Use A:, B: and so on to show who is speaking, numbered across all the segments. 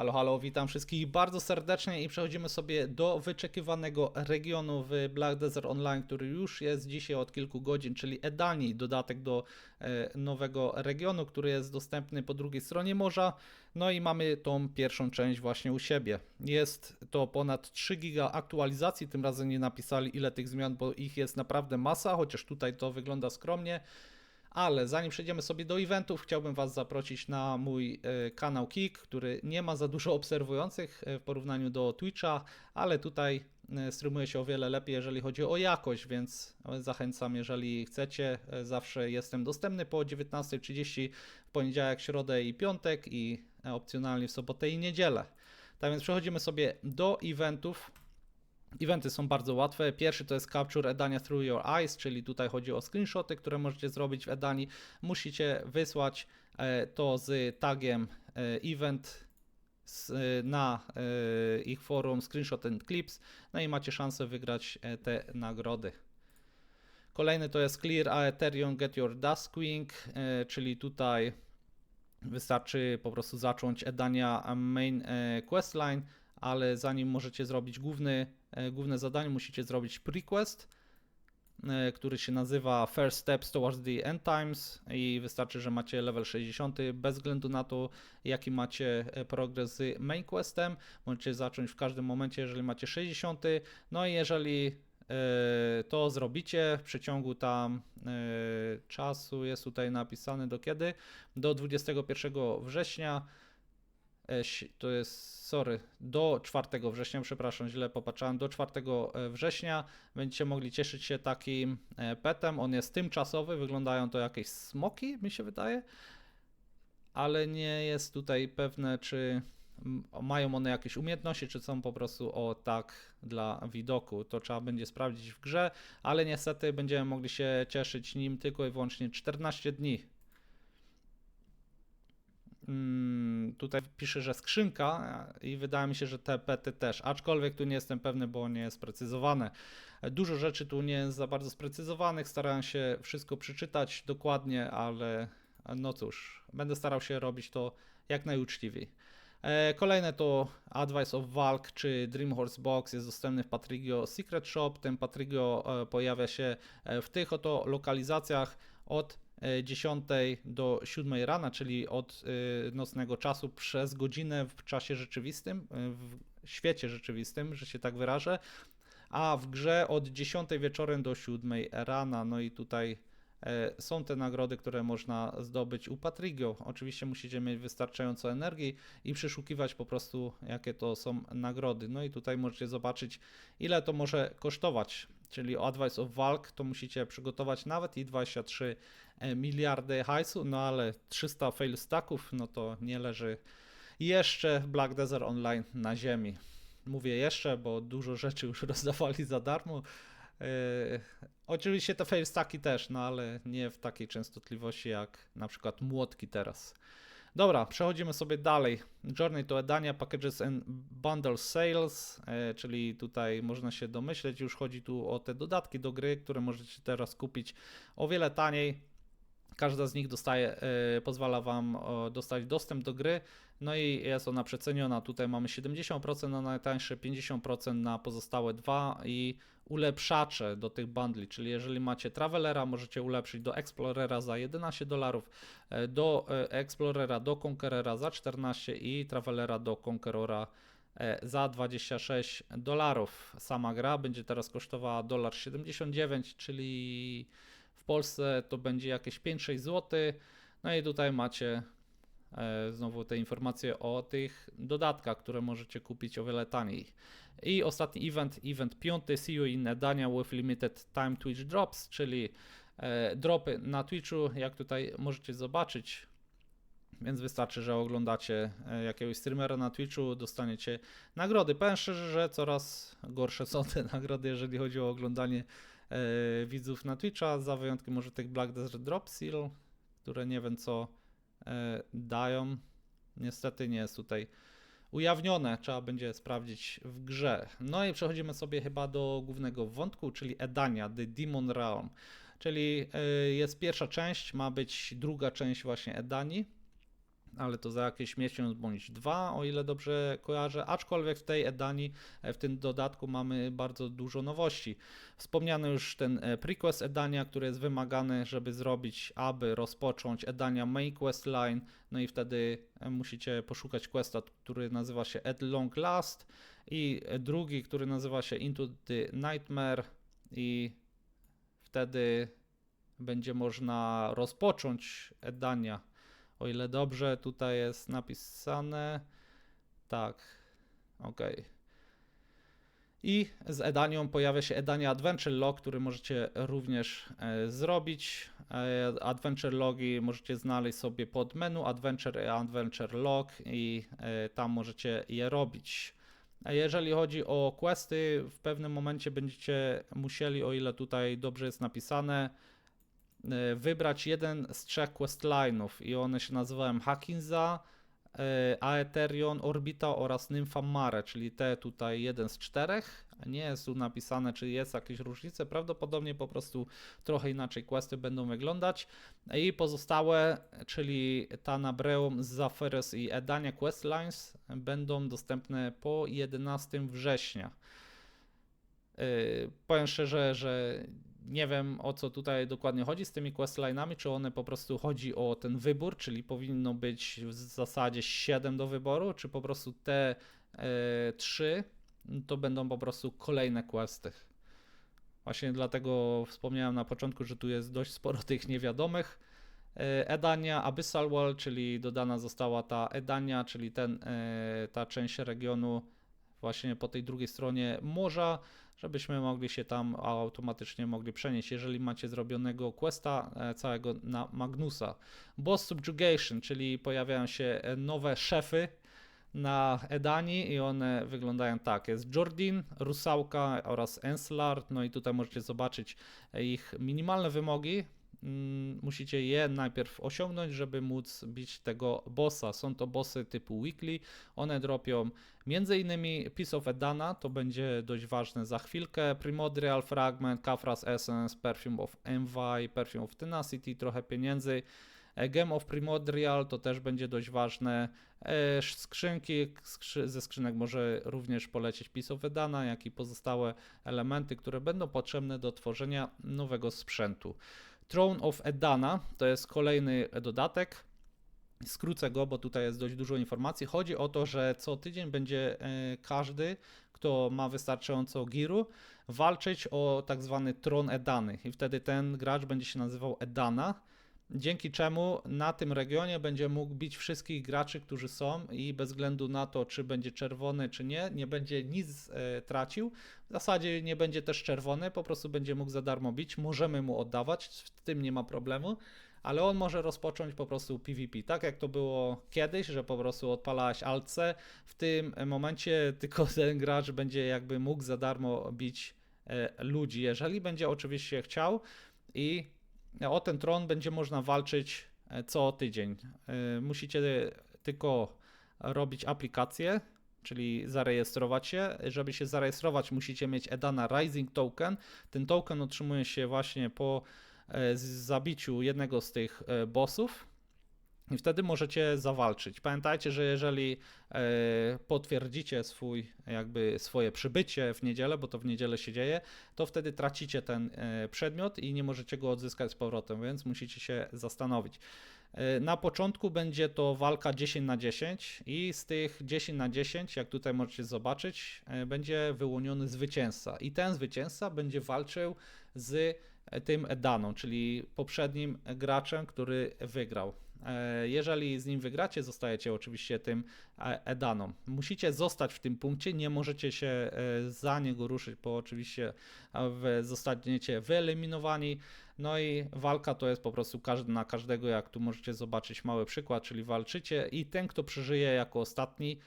A: Halo, halo, witam wszystkich bardzo serdecznie i przechodzimy sobie do wyczekiwanego regionu w Black Desert Online, który już jest dzisiaj od kilku godzin, czyli Edani, dodatek do e, nowego regionu, który jest dostępny po drugiej stronie morza. No i mamy tą pierwszą część właśnie u siebie. Jest to ponad 3 giga aktualizacji, tym razem nie napisali ile tych zmian, bo ich jest naprawdę masa, chociaż tutaj to wygląda skromnie. Ale zanim przejdziemy sobie do eventów, chciałbym Was zaprosić na mój e, kanał Kik, który nie ma za dużo obserwujących e, w porównaniu do Twitcha, ale tutaj e, streamuje się o wiele lepiej, jeżeli chodzi o jakość, więc zachęcam, jeżeli chcecie. Zawsze jestem dostępny po 19.30 w poniedziałek, środę i piątek i opcjonalnie w sobotę i niedzielę. Tak więc przechodzimy sobie do eventów. Eventy są bardzo łatwe. Pierwszy to jest Capture Edania Through Your Eyes, czyli tutaj chodzi o screenshoty, które możecie zrobić w Edani. Musicie wysłać e, to z tagiem e, event e, na ich forum Screenshot and Clips, no i macie szansę wygrać te nagrody. Kolejny to jest Clear Aetherium Get Your Duskwing, czyli tutaj wystarczy po prostu zacząć Edania main questline, ale zanim możecie zrobić główny, e, główne zadanie, musicie zrobić prequest, e, który się nazywa First Steps Towards the End Times i wystarczy, że macie level 60, bez względu na to, jaki macie e, progres z main questem. Możecie zacząć w każdym momencie, jeżeli macie 60. No i jeżeli to zrobicie w przeciągu tam czasu, jest tutaj napisane do kiedy, do 21 września, to jest, sorry, do 4 września, przepraszam, źle popatrzałem, do 4 września będziecie mogli cieszyć się takim e, petem. On jest tymczasowy, wyglądają to jakieś smoki, mi się wydaje, ale nie jest tutaj pewne, czy mają one jakieś umiejętności, czy są po prostu o tak dla widoku. To trzeba będzie sprawdzić w grze, ale niestety będziemy mogli się cieszyć nim tylko i wyłącznie 14 dni. Mm, tutaj pisze, że skrzynka i wydaje mi się, że te pety też, aczkolwiek tu nie jestem pewny, bo nie jest sprecyzowane. Dużo rzeczy tu nie jest za bardzo sprecyzowanych, starałem się wszystko przeczytać dokładnie, ale no cóż, będę starał się robić to jak najuczciwiej. E, Kolejne to Advice of Valk czy Dream Horse Box jest dostępny w Patrigio Secret Shop. Ten Patrigio e, pojawia się e, w tych oto lokalizacjach od e, 10 do 7 rana, czyli od e, nocnego czasu przez godzinę w czasie rzeczywistym, e, w świecie rzeczywistym, że się tak wyrażę, a w grze od 10 wieczorem do 7 rana. No i tutaj e, są te nagrody, które można zdobyć u Patrigio. Oczywiście musicie mieć wystarczająco energii i przeszukiwać po prostu, jakie to są nagrody. No i tutaj możecie zobaczyć, ile to może kosztować. Czyli Advice of Valk to musicie przygotować nawet i 23 miliardy hajsu, no ale 300 fail stacków, no to nie leży jeszcze Black Desert Online na ziemi. Mówię jeszcze, bo dużo rzeczy już rozdawali za darmo. Yy, oczywiście te fail stacki też, no ale nie w takiej częstotliwości jak na przykład młotki teraz. Dobra, przechodzimy sobie dalej. Journey to Edania, Packages and Bundle Sales, e, czyli tutaj można się domyśleć, już chodzi tu o te dodatki do gry, które możecie teraz kupić o wiele taniej. Każda z nich dostaje, e, pozwala Wam dostać dostęp do gry, no i jest ona przeceniona. Tutaj mamy 70% na najtańsze, 50% na pozostałe dwa i ulepszacze do tych bundli, czyli jeżeli macie Travelera, możecie ulepszyć do Explorera za 11 dolarów, e, do e, Explorera do Conquerora za 14 i Travelera do Conquerora e, za 26 dolarów. Sama gra będzie teraz kosztowała dolar 79, czyli w Polsce to będzie jakieś 5-6 zł. No i tutaj macie znowu te informacje o tych dodatkach, które możecie kupić o wiele taniej. I ostatni event, event piąty, See You in Edania with Limited Time Twitch Drops, czyli e, dropy na Twitchu, jak tutaj możecie zobaczyć. Więc wystarczy, że oglądacie e, jakiegoś streamera na Twitchu, dostaniecie nagrody. Powiem szczerze, że coraz gorsze są te nagrody, jeżeli chodzi o oglądanie e, widzów na Twitcha, za wyjątkiem może tych Black Desert Drop Seal, które nie wiem co e, dają. Niestety nie jest tutaj ujawnione, trzeba będzie sprawdzić w grze. No i przechodzimy sobie chyba do głównego wątku, czyli Edania, The Demon Realm. Czyli e, jest pierwsza część, ma być druga część właśnie Edanii. Ale to za jakiś miesiąc bądź dwa, o ile dobrze kojarzę, aczkolwiek w tej Edani, e, w tym dodatku mamy bardzo dużo nowości. Wspomniano już ten e, prequest Edania, który jest wymagany, żeby zrobić, aby rozpocząć Edania Main Quest Line, no i wtedy e, musicie poszukać questa, który nazywa się At Long Last i drugi, który nazywa się Into the Nightmare i wtedy będzie można rozpocząć Edania o ile dobrze tutaj jest napisane. Tak. Ok. I z Edanią pojawia się Edania Adventure Log, który możecie również e, zrobić. E, adventure Logi możecie znaleźć sobie pod menu Adventure i Adventure Log i e, tam możecie je robić. Jeżeli chodzi o questy, w pewnym momencie będziecie musieli, o ile tutaj dobrze jest napisane, wybrać jeden z trzech questline'ów i one się nazywają Hakinza, e, Aetherion, Orbita oraz Nympha Mare, czyli te tutaj jeden z czterech. Nie jest tu napisane, czy jest jakieś różnice. Prawdopodobnie po prostu trochę inaczej questy będą wyglądać. I pozostałe, czyli Tanabreum, Zaferes i Edania questlines będą dostępne po 11 września. Yy, powiem szczerze, że nie wiem o co tutaj dokładnie chodzi z tymi questline'ami, czy one po prostu chodzi o ten wybór, czyli powinno być w zasadzie 7 do wyboru, czy po prostu te e, 3 to będą po prostu kolejne questy. Właśnie dlatego wspomniałem na początku, że tu jest dość sporo tych niewiadomych. E, Edania, Abyssal Wall, czyli dodana została ta Edania, czyli ten, e, ta część regionu właśnie po tej drugiej stronie morza żebyśmy mogli się tam automatycznie mogli przenieść, jeżeli macie zrobionego questa e, całego na Magnusa. Boss Subjugation, czyli pojawiają się e, nowe szefy na Edani i one wyglądają tak. Jest Jordin, Rusałka oraz Enslard, no i tutaj możecie zobaczyć ich minimalne wymogi, musicie je najpierw osiągnąć, żeby móc bić tego bossa. Są to bossy typu weekly, one dropią m.in. Piece of Edana, to będzie dość ważne za chwilkę, Primordial Fragment, Kafras Essence, Perfume of Envy, Perfume of Tenacity, trochę pieniędzy, e, Gem of Primordial to też będzie dość ważne. E, skrzynki, ze skrzynek może również polecieć Piece of Edana, jak i pozostałe elementy, które będą potrzebne do tworzenia nowego sprzętu. Throne of Edana to jest kolejny dodatek. Skrócę go, bo tutaj jest dość dużo informacji. Chodzi o to, że co tydzień będzie e, każdy, kto ma wystarczająco giru, walczyć o tak zwany tron Edany. I wtedy ten gracz będzie się nazywał Edana dzięki czemu na tym regionie będzie mógł bić wszystkich graczy, którzy są i bez względu na to, czy będzie czerwony, czy nie, nie będzie nic e, tracił. W zasadzie nie będzie też czerwony, po prostu będzie mógł za darmo bić. Możemy mu oddawać, w tym nie ma problemu. Ale on może rozpocząć po prostu PvP, tak jak to było kiedyś, że po prostu odpalałeś alce. W tym momencie tylko ten gracz będzie jakby mógł za darmo bić e, ludzi, jeżeli będzie oczywiście chciał i o ten tron będzie można walczyć e, co tydzień. E, musicie tylko robić aplikację, czyli zarejestrować się. Żeby się zarejestrować, musicie mieć Edana Rising Token. Ten token otrzymuje się właśnie po e, zabiciu jednego z tych bossów. I wtedy możecie zawalczyć. Pamiętajcie, że jeżeli e, potwierdzicie swój, jakby swoje przybycie w niedzielę, bo to w niedzielę się dzieje, to wtedy tracicie ten e, przedmiot i nie możecie go odzyskać z powrotem, więc musicie się zastanowić. E, na początku będzie to walka 10 na 10 i z tych 10 na 10, jak tutaj możecie zobaczyć, będzie wyłoniony zwycięzca. I ten zwycięzca będzie walczył z tym Edaną, czyli poprzednim graczem, który wygrał. E, jeżeli z nim wygracie, zostajecie oczywiście tym e, Edaną. Musicie zostać w tym punkcie, nie możecie się e, za niego ruszyć, bo oczywiście zostaniecie wyeliminowani. No i walka to jest po prostu każdy na każdego, jak tu możecie zobaczyć mały przykład, czyli walczycie i ten, kto przeżyje jako ostatni,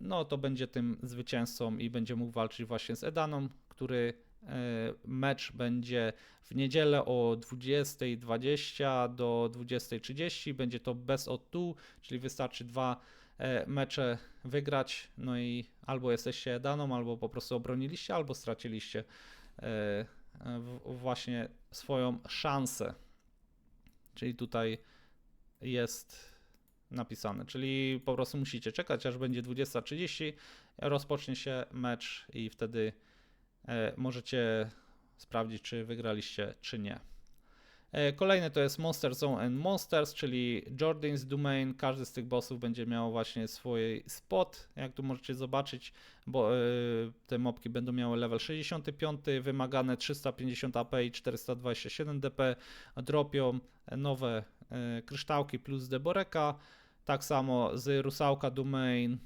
A: no to będzie tym zwycięzcą i będzie mógł walczyć właśnie z Edaną, który mecz będzie w niedzielę o 20.20 do 20.30. Będzie to of two, czyli wystarczy dwa e, mecze wygrać. No i albo jesteście daną, albo po prostu obroniliście, albo straciliście e, właśnie swoją szansę. Czyli tutaj jest napisane, czyli po prostu musicie czekać, aż będzie 20.30, rozpocznie się mecz i wtedy e, możecie sprawdzić, czy wygraliście, czy nie. E, Kolejne to jest Monster Zone and Monsters, czyli Jordan's Domain. Każdy z tych bossów będzie miał właśnie swój spot. Jak tu możecie zobaczyć, bo e, te mopki będą miały level 65, wymagane 350 AP i 427 DP. Dropią nowe e, kryształki plus Deboreka. Tak samo z Rusałka Domain.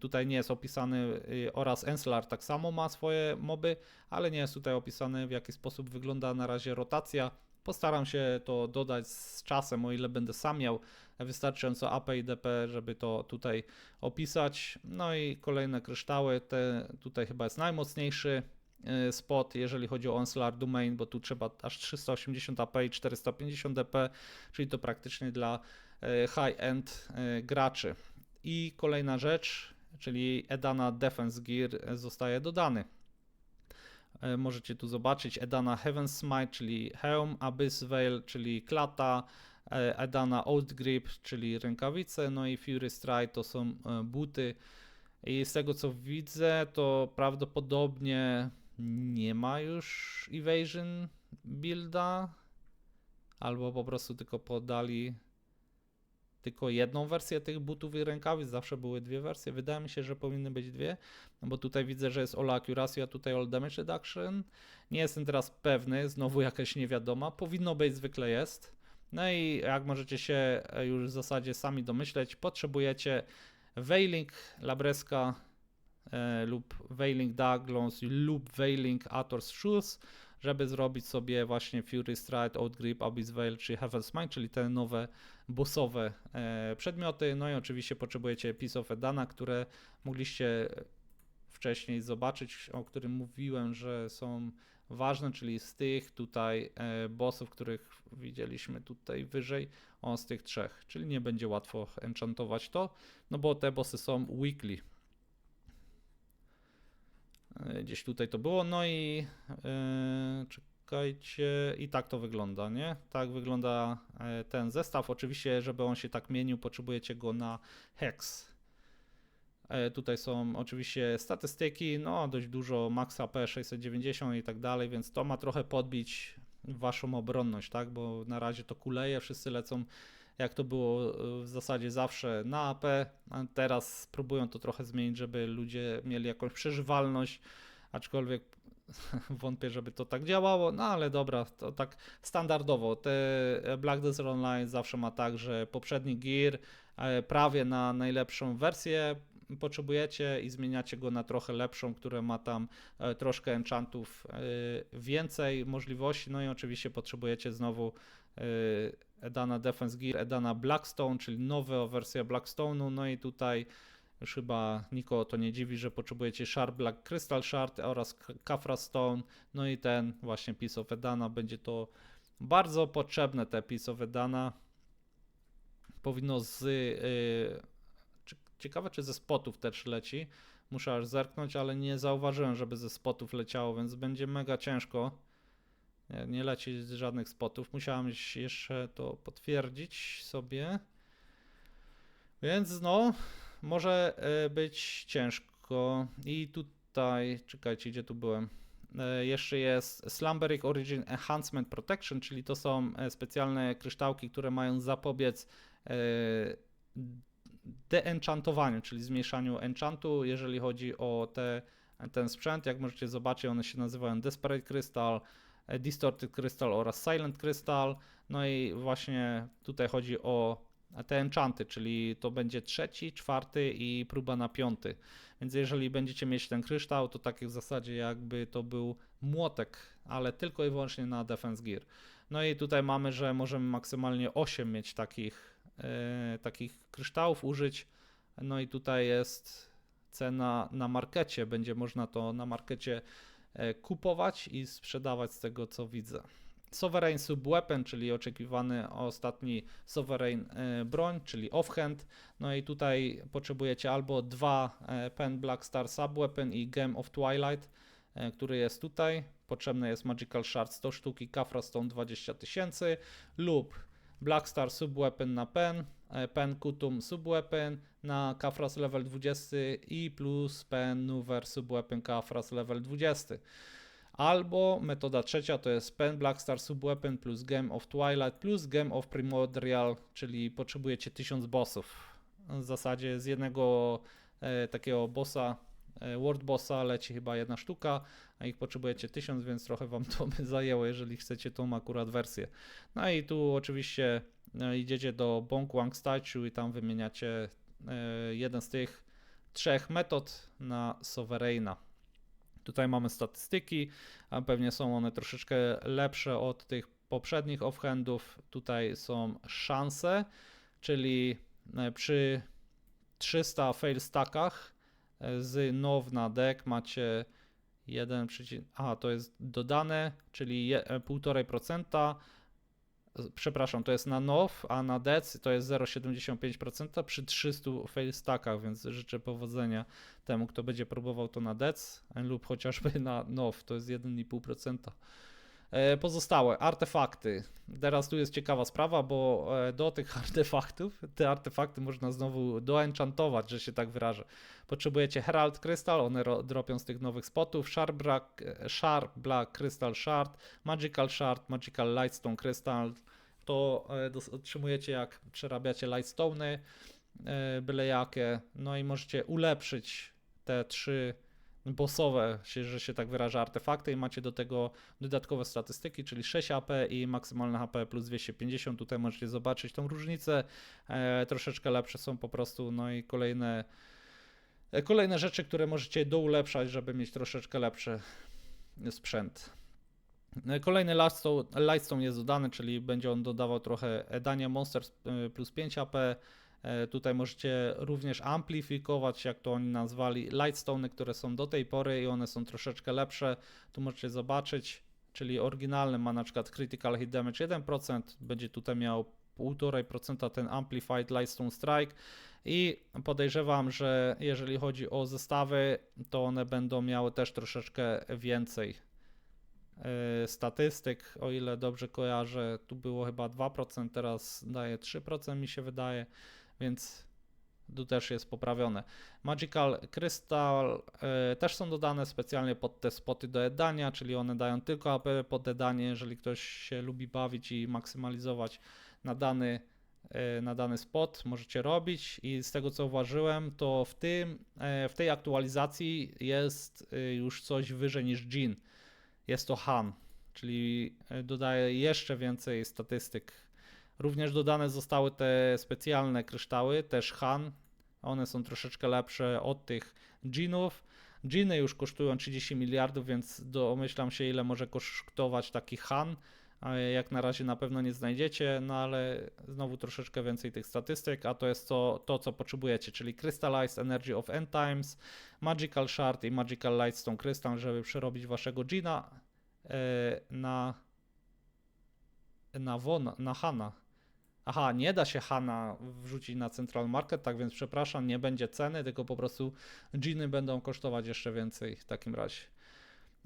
A: Tutaj nie jest opisany y, oraz Enslar tak samo ma swoje moby, ale nie jest tutaj opisane w jaki sposób wygląda na razie rotacja. Postaram się to dodać z czasem, o ile będę sam miał wystarczająco AP i DP, żeby to tutaj opisać. No i kolejne kryształy, te tutaj chyba jest najmocniejszy y, spot, jeżeli chodzi o Onslaught Domain, bo tu trzeba aż 380 AP i 450 DP, czyli to praktycznie dla y, high-end graczy. I kolejna rzecz, czyli Edana Defense Gear zostaje dodany. E, Możecie tu zobaczyć Edana Heaven Smite, czyli hełm, Abyss Veil, czyli klata, e, Edana Old Grip, czyli rękawice, no i Fury Stride to są e, buty. I z tego co widzę, to prawdopodobnie nie ma już Evasion builda, albo po prostu tylko podali tylko jedną wersję tych butów i rękawic, zawsze były dwie wersje. Wydaje mi się, że powinny być dwie, no bo tutaj widzę, że jest all accuracy, a tutaj all damage reduction. Nie jestem teraz pewny, znowu jakaś niewiadoma. Powinno być, zwykle jest. No i jak możecie się już w zasadzie sami domyśleć, potrzebujecie Veiling Labreska lub Veiling Daglons lub Veiling Ator's Shoes, żeby zrobić sobie właśnie Fury Stride, Outgrip, Abyss Veil czy Heaven's Mind, czyli te nowe bossowe e, przedmioty. No i oczywiście potrzebujecie Piece of Edana, które mogliście wcześniej zobaczyć, o którym mówiłem, że są ważne, czyli z tych tutaj e, bossów, których widzieliśmy tutaj wyżej, on z tych trzech, czyli nie będzie łatwo enchantować to, no bo te bossy są weekly. E, Gdzieś tutaj to było, no i e, czekajcie, i tak to wygląda, nie? Tak wygląda e, ten zestaw. Oczywiście, żeby on się tak mienił, potrzebujecie go na hex. Tutaj są oczywiście statystyki, no dość dużo, max AP 690 i tak dalej, więc to ma trochę podbić waszą obronność, tak? Bo na razie to kuleje, wszyscy lecą jak to było e, w zasadzie zawsze na AP, teraz próbują to trochę zmienić, żeby ludzie mieli jakąś przeżywalność, aczkolwiek wątpię, żeby to tak działało, no ale dobra, to tak standardowo. Te Black Desert Online zawsze ma tak, że poprzedni gear e, prawie na najlepszą wersję potrzebujecie i zmieniacie go na trochę lepszą, która ma tam e, troszkę enchantów więcej możliwości, no i oczywiście potrzebujecie znowu Edana Defense Gear, Edana Blackstone, czyli nowa wersja Blackstone'u, no i tutaj już chyba nikogo to nie dziwi, że potrzebujecie Sharp Black Crystal Shard oraz Kafra Stone, no i ten właśnie Piece of Edana, będzie to bardzo potrzebne te Piece of Edana. Powinno z... Yy, ciekawe czy ze spotów też leci, muszę aż zerknąć, ale nie zauważyłem, żeby ze spotów leciało, więc będzie mega ciężko. Nie, nie leci z żadnych spotów. Musiałem jeszcze to potwierdzić sobie. Więc no, może e, być ciężko. I tutaj, czekajcie, gdzie tu byłem. E, Jeszcze jest Slumberic Origin Enhancement Protection, czyli to są e, specjalne kryształki, które mają zapobiec deenchantowaniu, czyli zmniejszaniu enchantu, jeżeli chodzi o te, ten sprzęt. Jak możecie zobaczyć, one się nazywają Desperate Crystal, Distorted Crystal oraz Silent Crystal. No i właśnie tutaj chodzi o te enchanty, czyli to będzie trzeci, czwarty i próba na piąty. Więc jeżeli będziecie mieć ten kryształ, to tak w zasadzie jakby to był młotek, ale tylko i wyłącznie na Defense Gear. No i tutaj mamy, że możemy maksymalnie 8 mieć takich, e, takich kryształów użyć. No i tutaj jest cena na markecie. Będzie można to na markecie kupować i sprzedawać z tego co widzę. Sovereign Subweapon, czyli oczekiwany ostatni Sovereign e, broń, czyli offhand. No i tutaj potrzebujecie albo dwa e, Pen Black Star Subweapon i Gem of Twilight, e, który jest tutaj. Potrzebne jest Magical Shard 100 sztuk i Kafra Stone 20 tysięcy lub Black Star Subweapon na pen e, pen kutum subweapon na Kafras level 20 i plus pen nuwer subweapon Kafras level 20. Albo metoda trzecia to jest pen Blackstar subweapon plus Game of Twilight plus Game of Primordial, czyli potrzebujecie 1000 bossów. W zasadzie z jednego e, takiego bossa, e, World Bossa leci chyba jedna sztuka, a ich potrzebujecie 1000, więc trochę wam to by zajęło, jeżeli chcecie tą akurat wersję. No i tu oczywiście idziecie do Bonk Wang Statue i tam wymieniacie e, jeden z tych trzech metod na Sovereigna. Tutaj mamy statystyki, a pewnie są one troszeczkę lepsze od tych poprzednich offhandów. Tutaj są szanse, czyli e, przy 300 fail stackach e, z now na deck macie 1, aha, to jest dodane, czyli je- e, 1,5%. Przepraszam, to jest na NOW, a na DEC to jest 0,75% przy 300 fail stackach, więc życzę powodzenia temu, kto będzie próbował to na DEC lub chociażby na NOW, to jest 1,5%. E, Pozostałe artefakty. Teraz tu jest ciekawa sprawa, bo e, do tych artefaktów, te artefakty można znowu doenchantować, że się tak wyrażę. Potrzebujecie Herald Crystal, one ro- dropią z tych nowych spotów, Sharp Black, Sharp Black Crystal Shard, Magical Shard, Magical Lightstone Crystal. To e, otrzymujecie jak przerabiacie Lightstone'y, e, byle jakie, no i możecie ulepszyć te trzy bossowe, że się tak wyraża, artefakty i macie do tego dodatkowe statystyki, czyli 6 AP i maksymalne HP plus 250. Tutaj możecie zobaczyć tą różnicę. E, troszeczkę lepsze są po prostu, no i kolejne, e, kolejne rzeczy, które możecie doulepszać, żeby mieć troszeczkę lepszy sprzęt. E, Kolejny Lightstone, Lightstone jest dodany, czyli będzie on dodawał trochę dania Monsters e, plus 5 AP. E, Tutaj możecie również amplifikować, jak to oni nazwali, Lightstone, które są do tej pory i one są troszeczkę lepsze. Tu możecie zobaczyć, czyli oryginalny ma na przykład Critical Hit Damage 1%, będzie tutaj miał 1,5% ten Amplified Lightstone Strike i podejrzewam, że jeżeli chodzi o zestawy, to one będą miały też troszeczkę więcej statystyk, o ile dobrze kojarzę, tu było chyba 2%, teraz daje 3% mi się wydaje, więc tu też jest poprawione. Magical Crystal e, też są dodane specjalnie pod te spoty do edania, czyli one dają tylko AP pod edanie, jeżeli ktoś się lubi bawić i maksymalizować na dany, e, na dany spot, możecie robić i z tego co uważyłem, to w, tym, e, w tej aktualizacji jest e, już coś wyżej niż Jin. Jest to Han, czyli e, dodaje jeszcze więcej statystyk. Również dodane zostały te specjalne kryształy, też Han. One są troszeczkę lepsze od tych Dżinów. Dżiny już kosztują 30 miliardów, więc domyślam się, ile może kosztować taki Han. Jak na razie na pewno nie znajdziecie, no ale znowu troszeczkę więcej tych statystyk, a to jest to, to co potrzebujecie, czyli Crystallized Energy of End Times, Magical Shard i Magical Lightstone Crystal, żeby przerobić waszego Gina e, na na Wona, na Hana. Aha, nie da się Hana wrzucić na Central Market, tak więc przepraszam, nie będzie ceny, tylko po prostu Giny będą kosztować jeszcze więcej w takim razie.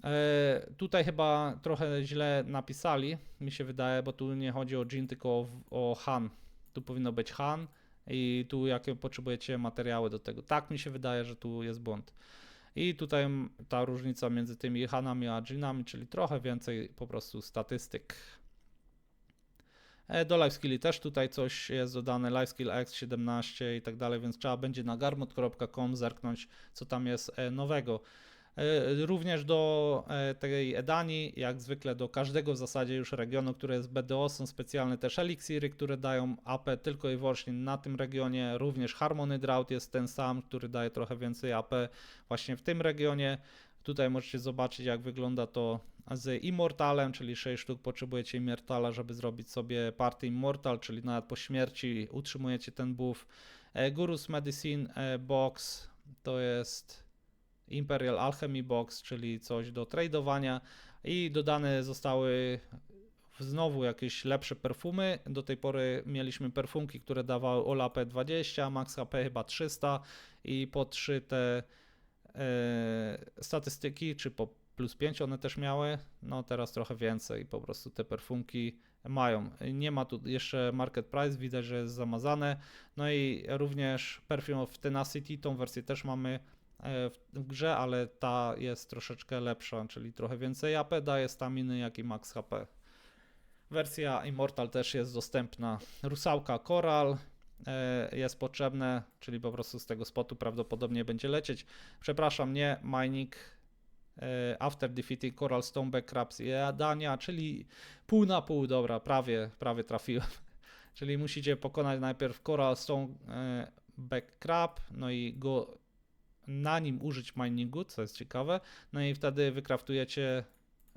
A: E, tutaj chyba trochę źle napisali, mi się wydaje, bo tu nie chodzi o Jin, tylko o, Han. Tu powinno być Han i tu jakie potrzebujecie materiały do tego. Tak mi się wydaje, że tu jest błąd. I tutaj ta różnica między tymi Hanami a Jinami, czyli trochę więcej po prostu statystyk. E, Do LiveSkilli też tutaj coś jest dodane, LiveSkill X17 i tak dalej, więc trzeba będzie na garmot.com zerknąć, co tam jest e, nowego. E, Również do e, tej Edani, jak zwykle do każdego w zasadzie już regionu, który jest BDO, są specjalne też eliksiry, które dają AP tylko i wyłącznie na tym regionie. Również Harmony Drought jest ten sam, który daje trochę więcej AP właśnie w tym regionie. Tutaj możecie zobaczyć, jak wygląda to z Immortalem, czyli 6 sztuk potrzebujecie Immortala, żeby zrobić sobie party Immortal, czyli nawet po śmierci utrzymujecie ten buff. E, Gurus Medicine Box to jest Imperial Alchemy Box, czyli coś do tradowania i dodane zostały znowu jakieś lepsze perfumy. Do tej pory mieliśmy perfumki, które dawały All AP 20, Max HP chyba 300 i po 3 te e, statystyki, czy po plus 5 one też miały, no teraz trochę więcej, po prostu te perfumki mają. Nie ma tu jeszcze market price, widać, że jest zamazane. No i również Perfume of Tenacity, tą wersję też mamy w grze, ale ta jest troszeczkę lepsza, czyli trochę więcej AP daje staminy, jak i max HP. Wersja Immortal też jest dostępna. Rusałka Coral e, jest potrzebne, czyli po prostu z tego spotu prawdopodobnie będzie lecieć. Przepraszam, nie mining e, after defeating Coral Stoneback Crabs i Adania, czyli pół na pół, dobra, prawie, prawie trafiłem. Czyli musicie pokonać najpierw Coral Stoneback Crab, no i go na nim użyć miningu, co jest ciekawe, no i wtedy wykraftujecie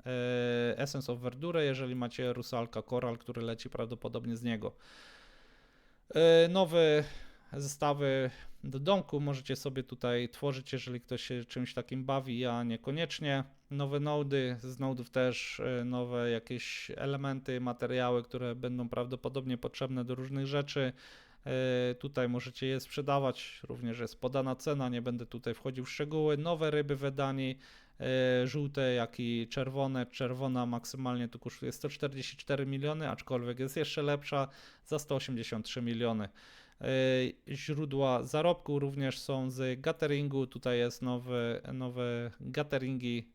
A: e, Essence of Verdure, jeżeli macie Rusalka Coral, który leci prawdopodobnie z niego. E, Nowe zestawy do domku możecie sobie tutaj tworzyć, jeżeli ktoś się czymś takim bawi, ja niekoniecznie. Nowe nody, z nodów też e, nowe jakieś elementy, materiały, które będą prawdopodobnie potrzebne do różnych rzeczy. E, Tutaj możecie je sprzedawać, również jest podana cena, nie będę tutaj wchodził w szczegóły. Nowe ryby w e, żółte, jak i czerwone. Czerwona maksymalnie tu kosztuje 144 miliony, aczkolwiek jest jeszcze lepsza za 183 miliony. E, Źródła zarobku również są z gatheringu. Tutaj jest nowe, nowe gatheringi,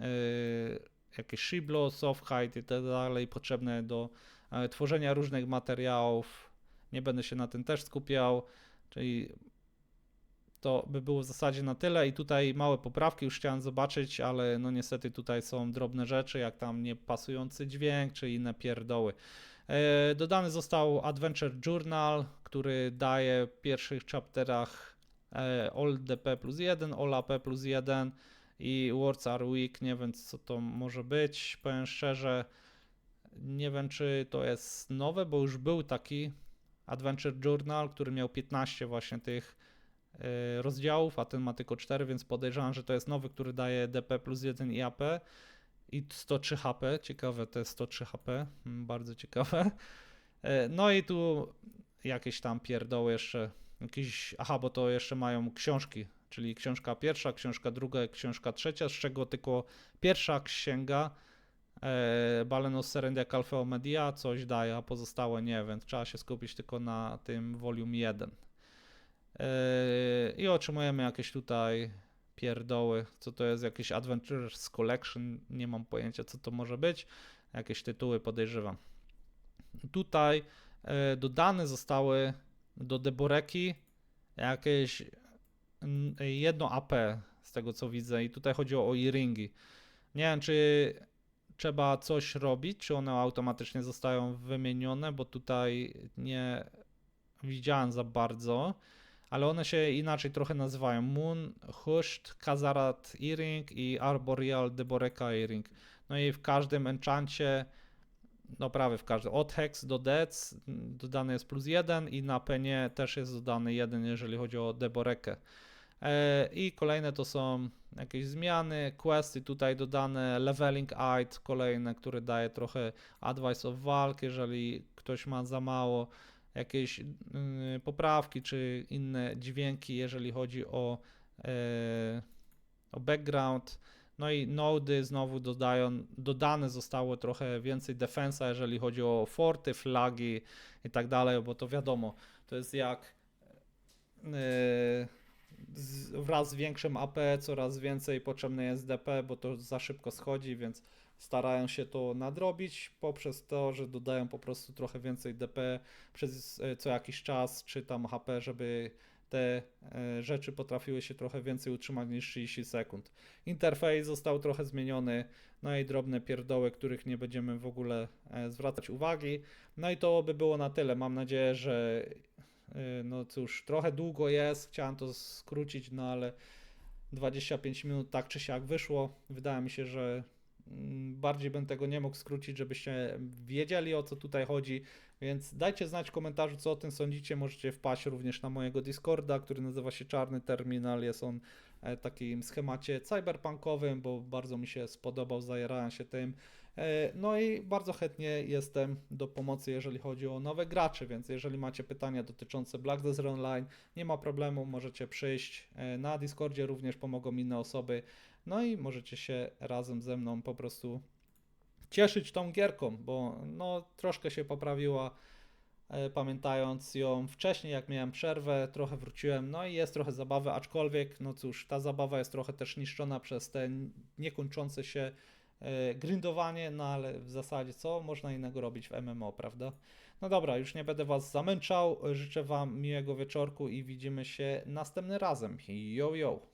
A: e, jakieś shiblo, soft hide i tak dalej, potrzebne do tworzenia różnych materiałów. Nie będę się na tym też skupiał, czyli to by było w zasadzie na tyle i tutaj małe poprawki już chciałem zobaczyć, ale no niestety tutaj są drobne rzeczy, jak tam niepasujący dźwięk czy inne pierdoły. E, Dodany został Adventure Journal, który daje w pierwszych chapterach e, All DP plus 1, All AP plus 1 i Words are Weak. Nie wiem co to może być, powiem szczerze. Nie wiem czy to jest nowe, bo już był taki Adventure Journal, który miał 15 właśnie tych e, rozdziałów, a ten ma tylko 4, więc podejrzewam, że to jest nowy, który daje DP plus 1 i AP i 103 HP. Ciekawe, jest 103 HP, mm, bardzo ciekawe. E, No i tu jakieś tam pierdoły jeszcze, jakieś, aha, bo to jeszcze mają książki, czyli książka pierwsza, książka druga, książka trzecia, z czego tylko pierwsza księga Balenos Serendia Calfeo Media coś daje, a pozostałe nie wiem, trzeba się skupić tylko na tym volume 1. E, I otrzymujemy jakieś tutaj pierdoły, co to jest jakieś Adventures Collection, nie mam pojęcia co to może być, jakieś tytuły podejrzewam. Tutaj e, dodane zostały do Deboreki jakieś jedno AP z tego co widzę i tutaj chodzi o e-ringi. Nie wiem czy trzeba coś robić, czy one automatycznie zostają wymienione, bo tutaj nie widziałem za bardzo ale one się inaczej trochę nazywają. Moon, Hushed, Kazarat Earring i Arboreal Deboreka Earring. No i w każdym enchancie, no prawie w każdym, od Hex do Death dodany jest plus jeden i na penie też jest dodany jeden, jeżeli chodzi o Deborekę. E, I kolejne to są jakieś zmiany, questy tutaj dodane, leveling aid kolejne, który daje trochę advice of walk, jeżeli ktoś ma za mało jakieś y, poprawki czy inne dźwięki, jeżeli chodzi o, e, o background. No i nody znowu dodają, dodane zostało trochę więcej defensa, jeżeli chodzi o forty, flagi i tak dalej, bo to wiadomo, to jest jak e, wraz z większym AP coraz więcej potrzebne jest DP, bo to za szybko schodzi, więc starają się to nadrobić poprzez to, że dodają po prostu trochę więcej DP przez e, co jakiś czas, czy tam HP, żeby te e, rzeczy potrafiły się trochę więcej utrzymać niż 30 sekund. Interfejs został trochę zmieniony, no i drobne pierdoły, których nie będziemy w ogóle e, zwracać uwagi. No i to by było na tyle. Mam nadzieję, że no cóż, trochę długo jest, chciałem to skrócić, no ale 25 minut tak czy siak wyszło. Wydaje mi się, że bardziej bym tego nie mógł skrócić, żebyście wiedzieli o co tutaj chodzi. Więc dajcie znać w komentarzu, co o tym sądzicie. Możecie wpaść również na mojego Discorda, który nazywa się Czarny Terminal. Jest on e, w takim schemacie cyberpunkowym, bo bardzo mi się spodobał, zajerałem się tym. E, No i bardzo chętnie jestem do pomocy, jeżeli chodzi o nowe gracze, więc jeżeli macie pytania dotyczące Black Desert Online, nie ma problemu, możecie przyjść e, na Discordzie, również pomogą inne osoby. No i możecie się razem ze mną po prostu cieszyć tą gierką, bo no troszkę się poprawiła. e, Pamiętając ją wcześniej, jak miałem przerwę, trochę wróciłem, no i jest trochę zabawy, aczkolwiek, no cóż, ta zabawa jest trochę też niszczona przez te niekończące się e, grindowanie, no ale w zasadzie co można innego robić w MMO, prawda? No dobra, już nie będę Was zamęczał, życzę Wam miłego wieczorku i widzimy się następnym razem. Yo, yo!